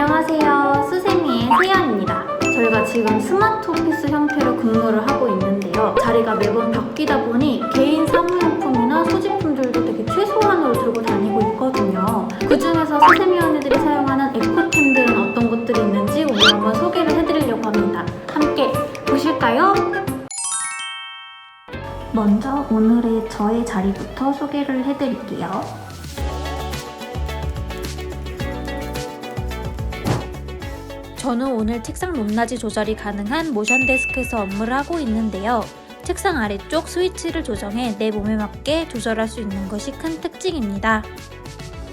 안녕하세요. 수세미의 세연입니다. 저희가 지금 스마트 오피스 형태로 근무를 하고 있는데요. 자리가 매번 바뀌다 보니 개인 사무용품이나 소지품들도 되게 최소한으로 들고 다니고 있거든요. 그 중에서 수세미 언니들이 사용하는 에코템들은 어떤 것들이 있는지 오늘 한번 소개를 해드리려고 합니다. 함께 보실까요? 먼저 오늘의 저의 자리부터 소개를 해드릴게요. 저는 오늘 책상 높낮이 조절이 가능한 모션 데스크에서 업무를 하고 있는데요. 책상 아래쪽 스위치를 조정해 내 몸에 맞게 조절할 수 있는 것이 큰 특징입니다.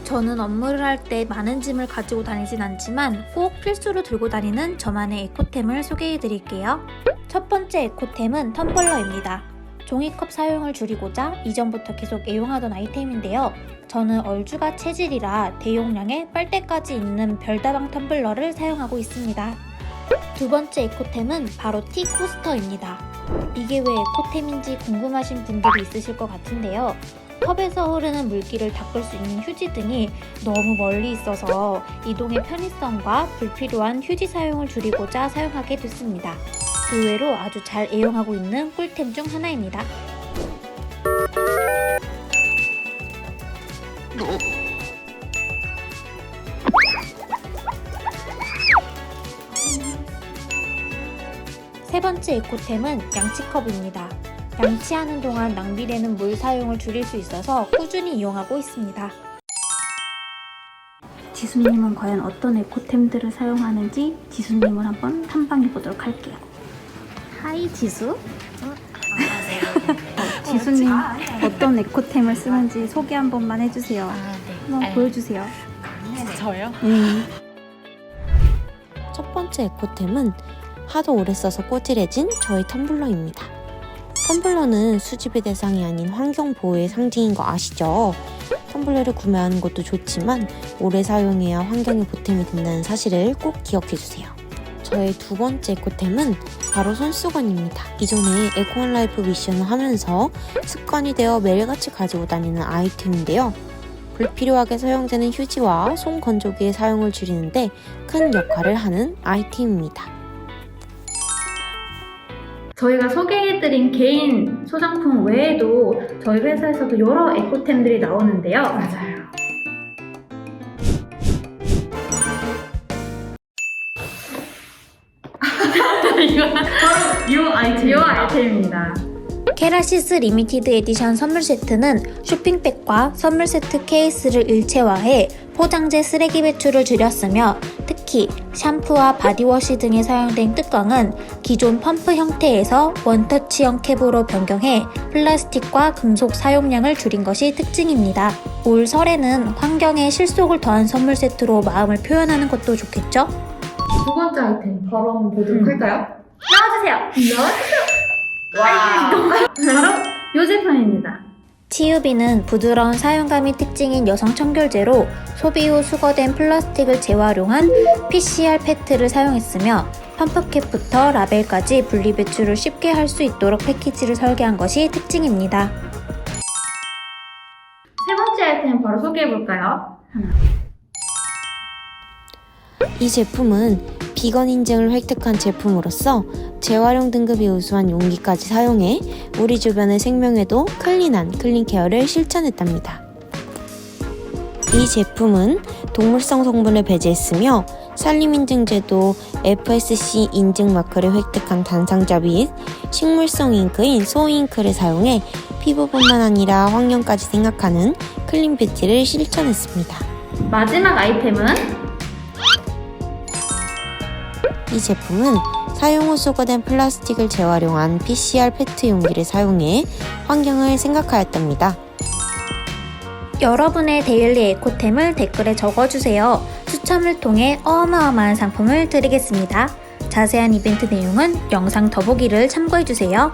저는 업무를 할 때 많은 짐을 가지고 다니진 않지만 꼭 필수로 들고 다니는 저만의 에코템을 소개해 드릴게요. 첫 번째 에코템은 텀블러입니다. 종이컵 사용을 줄이고자 이전부터 계속 애용하던 아이템인데요. 저는 얼주가 체질이라 대용량의 빨대까지 있는 별다방 텀블러를 사용하고 있습니다. 두 번째 에코템은 바로 티 코스터입니다. 이게 왜 에코템인지 궁금하신 분들이 있으실 것 같은데요. 컵에서 흐르는 물기를 닦을 수 있는 휴지 등이 너무 멀리 있어서 이동의 편의성과 불필요한 휴지 사용을 줄이고자 사용하게 됐습니다. 의외로 아주 잘 애용하고 있는 꿀템 중 하나입니다. 세 번째 에코템은 양치컵입니다. 양치하는 동안 낭비되는 물 사용을 줄일 수 있어서 꾸준히 이용하고 있습니다. 지수님은 과연 어떤 에코템들을 사용하는지 지수님을 한번 탐방해 보도록 할게요. 하이 지수. 지수님 어떤 에코템을 쓰는지 소개 한 번만 해주세요. 아, 네. 한번 네. 보여주세요. 저요? 음. 첫 번째 에코템은 하도 오래 써서 꼬질해진 저희 텀블러입니다. 텀블러는 수집의 대상이 아닌 환경 보호의 상징인 거 아시죠? 텀블러를 구매하는 것도 좋지만 오래 사용해야 환경에 보탬이 된다는 사실을 꼭 기억해 주세요. 저의 두 번째 에코템은 바로 손수건입니다. 이전에 에코원 라이프 미션을 하면서 습관이 되어 매일같이 가지고 다니는 아이템인데요. 불필요하게 사용되는 휴지와 손 건조기의 사용을 줄이는데 큰 역할을 하는 아이템입니다. 저희가 소개해드린 개인 소장품 외에도 저희 회사에서도 여러 에코템들이 나오는데요. 맞아요. 아이템. 이 아이템입니다. 케라시스 리미티드 에디션 선물 세트는 쇼핑백과 선물 세트 케이스를 일체화해 포장재 쓰레기 배출을 줄였으며 특히 샴푸와 바디워시 등에 사용된 뚜껑은 기존 펌프 형태에서 원터치형 캡으로 변경해 플라스틱과 금속 사용량을 줄인 것이 특징입니다. 올 설에는 환경에 실속을 더한 선물 세트로 마음을 표현하는 것도 좋겠죠? 두 번째 아이템 바로 한번 보도록 음. 할까요? 나와주세요! 와. 바로 이 제품입니다. 치유비는 부드러운 사용감이 특징인 여성 청결제로 소비 후 수거된 플라스틱을 재활용한 PCR 페트를 사용했으며 펌프캡부터 라벨까지 분리 배출을 쉽게 할 수 있도록 패키지를 설계한 것이 특징입니다. 세 번째 아이템 바로 소개해 볼까요? 이 제품은 비건 인증을 획득한 제품으로서 재활용 등급이 우수한 용기까지 사용해 우리 주변의 생명에도 클린한 클린 케어를 실천했답니다. 이 제품은 동물성 성분을 배제했으며 산림인증제도 FSC 인증 마크를 획득한 단상자 및 식물성 잉크인 소잉크를 사용해 피부뿐만 아니라 환경까지 생각하는 클린 뷰티를 실천했습니다. 마지막 아이템은 이 제품은 사용 후 수거된 플라스틱을 재활용한 PCR 페트 용기를 사용해 환경을 생각하였답니다. 여러분의 데일리 에코템을 댓글에 적어주세요. 추첨을 통해 어마어마한 상품을 드리겠습니다. 자세한 이벤트 내용은 영상 더보기를 참고해주세요.